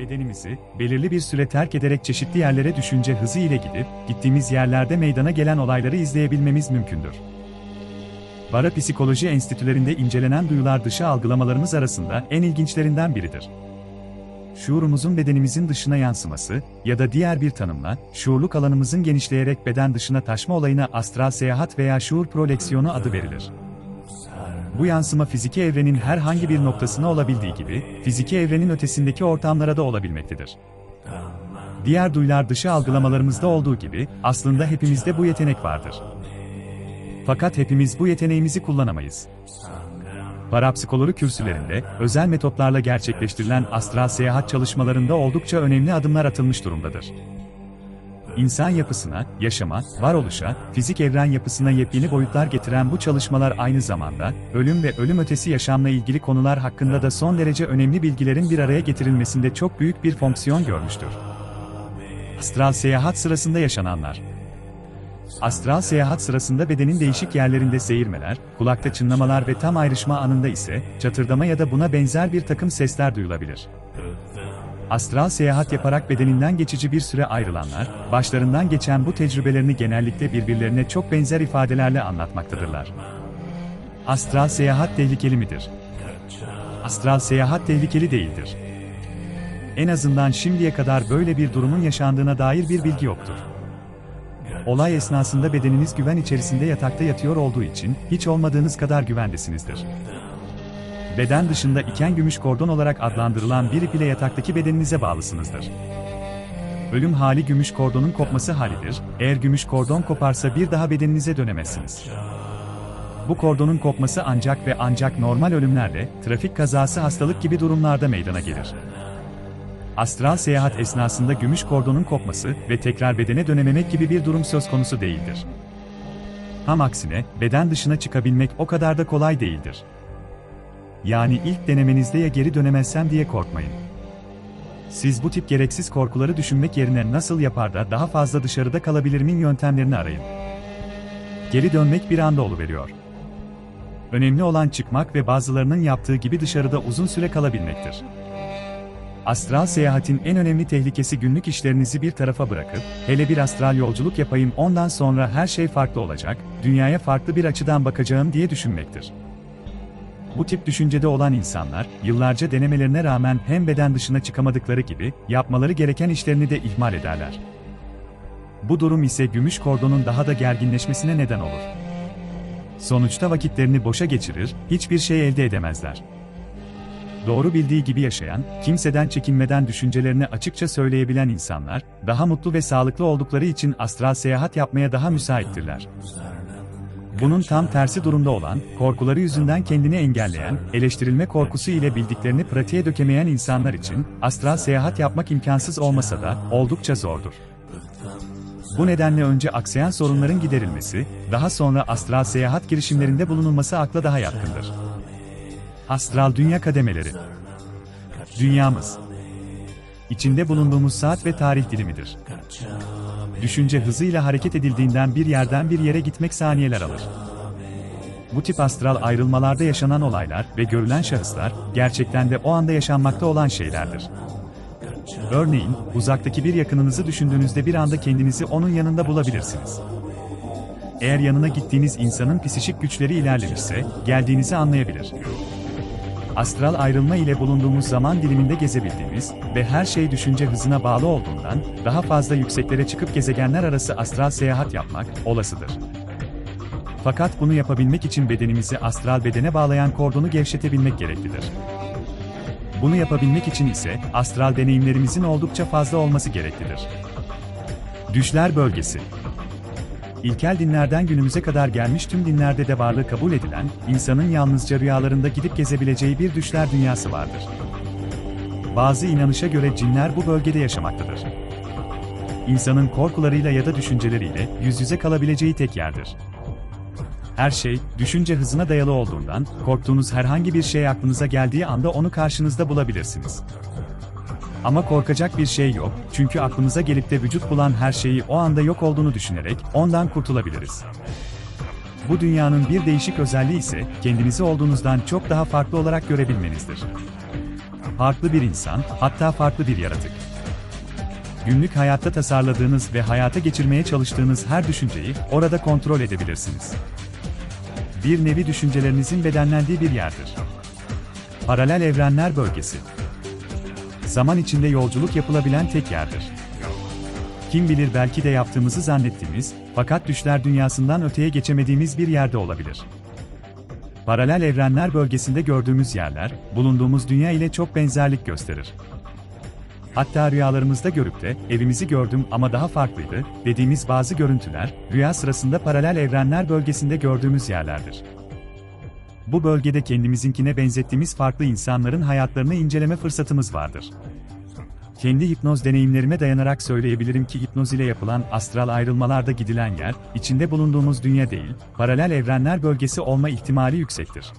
Bedenimizi, belirli bir süre terk ederek çeşitli yerlere düşünce hızı ile gidip, gittiğimiz yerlerde meydana gelen olayları izleyebilmemiz mümkündür. Parapsikoloji enstitülerinde incelenen duyular dışı algılamalarımız arasında en ilginçlerinden biridir. Şuurumuzun bedenimizin dışına yansıması ya da diğer bir tanımla, şuurluk alanımızın genişleyerek beden dışına taşma olayına astral seyahat veya şuur projeksiyonu adı verilir. Bu yansıma fiziki evrenin herhangi bir noktasına olabildiği gibi, fiziki evrenin ötesindeki ortamlara da olabilmektedir. Diğer duyular dışı algılamalarımızda olduğu gibi, aslında hepimizde bu yetenek vardır. Fakat hepimiz bu yeteneğimizi kullanamayız. Parapsikoloji kürsülerinde, özel metotlarla gerçekleştirilen astral seyahat çalışmalarında oldukça önemli adımlar atılmış durumdadır. İnsan yapısına, yaşama, varoluşa, fizik evren yapısına yepyeni boyutlar getiren bu çalışmalar aynı zamanda, ölüm ve ölüm ötesi yaşamla ilgili konular hakkında da son derece önemli bilgilerin bir araya getirilmesinde çok büyük bir fonksiyon görmüştür. Astral seyahat sırasında yaşananlar Astral seyahat sırasında bedenin değişik yerlerinde seyirmeler, kulakta çınlamalar ve tam ayrışma anında ise çatırdama ya da buna benzer bir takım sesler duyulabilir. Astral seyahat yaparak bedeninden geçici bir süre ayrılanlar, başlarından geçen bu tecrübelerini genellikle birbirlerine çok benzer ifadelerle anlatmaktadırlar. Astral seyahat tehlikeli midir? Astral seyahat tehlikeli değildir. En azından şimdiye kadar böyle bir durumun yaşandığına dair bir bilgi yoktur. Olay esnasında bedeniniz güven içerisinde yatakta yatıyor olduğu için hiç olmadığınız kadar güvendesinizdir. Beden dışında iken gümüş kordon olarak adlandırılan bir ip ile yataktaki bedeninize bağlısınızdır. Ölüm hali gümüş kordonun kopması halidir. Eğer gümüş kordon koparsa bir daha bedeninize dönemezsiniz. Bu kordonun kopması ancak ve ancak normal ölümlerde, trafik kazası hastalık gibi durumlarda meydana gelir. Astral seyahat esnasında gümüş kordonun kopması ve tekrar bedene dönememek gibi bir durum söz konusu değildir. Tam aksine, beden dışına çıkabilmek o kadar da kolay değildir. Yani ilk denemenizde ya geri dönemezsem diye korkmayın. Siz bu tip gereksiz korkuları düşünmek yerine nasıl yapar da daha fazla dışarıda kalabilirimin yöntemlerini arayın. Geri dönmek bir anda oluveriyor. Önemli olan çıkmak ve bazılarının yaptığı gibi dışarıda uzun süre kalabilmektir. Astral seyahatin en önemli tehlikesi günlük işlerinizi bir tarafa bırakıp, hele bir astral yolculuk yapayım ondan sonra her şey farklı olacak, dünyaya farklı bir açıdan bakacağım diye düşünmektir. Bu tip düşüncede olan insanlar, yıllarca denemelerine rağmen hem beden dışına çıkamadıkları gibi, yapmaları gereken işlerini de ihmal ederler. Bu durum ise gümüş kordonun daha da gerginleşmesine neden olur. Sonuçta vakitlerini boşa geçirir, hiçbir şey elde edemezler. Doğru bildiği gibi yaşayan, kimseden çekinmeden düşüncelerini açıkça söyleyebilen insanlar, daha mutlu ve sağlıklı oldukları için astral seyahat yapmaya daha müsaittirler. Bunun tam tersi durumda olan, korkuları yüzünden kendini engelleyen, eleştirilme korkusu ile bildiklerini pratiğe dökemeyen insanlar için, astral seyahat yapmak imkansız olmasa da, oldukça zordur. Bu nedenle önce aksayan sorunların giderilmesi, daha sonra astral seyahat girişimlerinde bulunulması akla daha yatkındır. Astral dünya kademeleri. Dünyamız. İçinde bulunduğumuz saat ve tarih dilimidir. Düşünce hızıyla hareket edildiğinden bir yerden bir yere gitmek saniyeler alır. Bu tip astral ayrılmalarda yaşanan olaylar ve görülen şahıslar gerçekten de o anda yaşanmakta olan şeylerdir. Örneğin, uzaktaki bir yakınınızı düşündüğünüzde bir anda kendinizi onun yanında bulabilirsiniz. Eğer yanına gittiğiniz insanın psişik güçleri ilerlemişse, geldiğinizi anlayabilir astral ayrılma ile bulunduğumuz zaman diliminde gezebildiğimiz ve her şey düşünce hızına bağlı olduğundan daha fazla yükseklere çıkıp gezegenler arası astral seyahat yapmak olasıdır. Fakat bunu yapabilmek için bedenimizi astral bedene bağlayan kordonu gevşetebilmek gereklidir. Bunu yapabilmek için ise astral deneyimlerimizin oldukça fazla olması gereklidir. Düşler bölgesi İlkel dinlerden günümüze kadar gelmiş tüm dinlerde de varlığı kabul edilen, insanın yalnızca rüyalarında gidip gezebileceği bir düşler dünyası vardır. Bazı inanışa göre cinler bu bölgede yaşamaktadır. İnsanın korkularıyla ya da düşünceleriyle yüz yüze kalabileceği tek yerdir. Her şey, düşünce hızına dayalı olduğundan, korktuğunuz herhangi bir şey aklınıza geldiği anda onu karşınızda bulabilirsiniz. Ama korkacak bir şey yok, çünkü aklımıza gelip de vücut bulan her şeyi o anda yok olduğunu düşünerek ondan kurtulabiliriz. Bu dünyanın bir değişik özelliği ise kendinizi olduğunuzdan çok daha farklı olarak görebilmenizdir. farklı bir insan, hatta farklı bir yaratık. Günlük hayatta tasarladığınız ve hayata geçirmeye çalıştığınız her düşünceyi orada kontrol edebilirsiniz. Bir nevi düşüncelerinizin bedenlendiği bir yerdir. Paralel evrenler bölgesi. Zaman içinde yolculuk yapılabilen tek yerdir. Kim bilir belki de yaptığımızı zannettiğimiz, fakat düşler dünyasından öteye geçemediğimiz bir yerde olabilir. Paralel evrenler bölgesinde gördüğümüz yerler, bulunduğumuz dünya ile çok benzerlik gösterir. Hatta rüyalarımızda görüp de, evimizi gördüm ama daha farklıydı, dediğimiz bazı görüntüler, rüya sırasında paralel evrenler bölgesinde gördüğümüz yerlerdir. Bu bölgede kendimizinkine benzettiğimiz farklı insanların hayatlarını inceleme fırsatımız vardır. Kendi hipnoz deneyimlerime dayanarak söyleyebilirim ki hipnoz ile yapılan astral ayrılmalarda gidilen yer, içinde bulunduğumuz dünya değil, paralel evrenler bölgesi olma ihtimali yüksektir.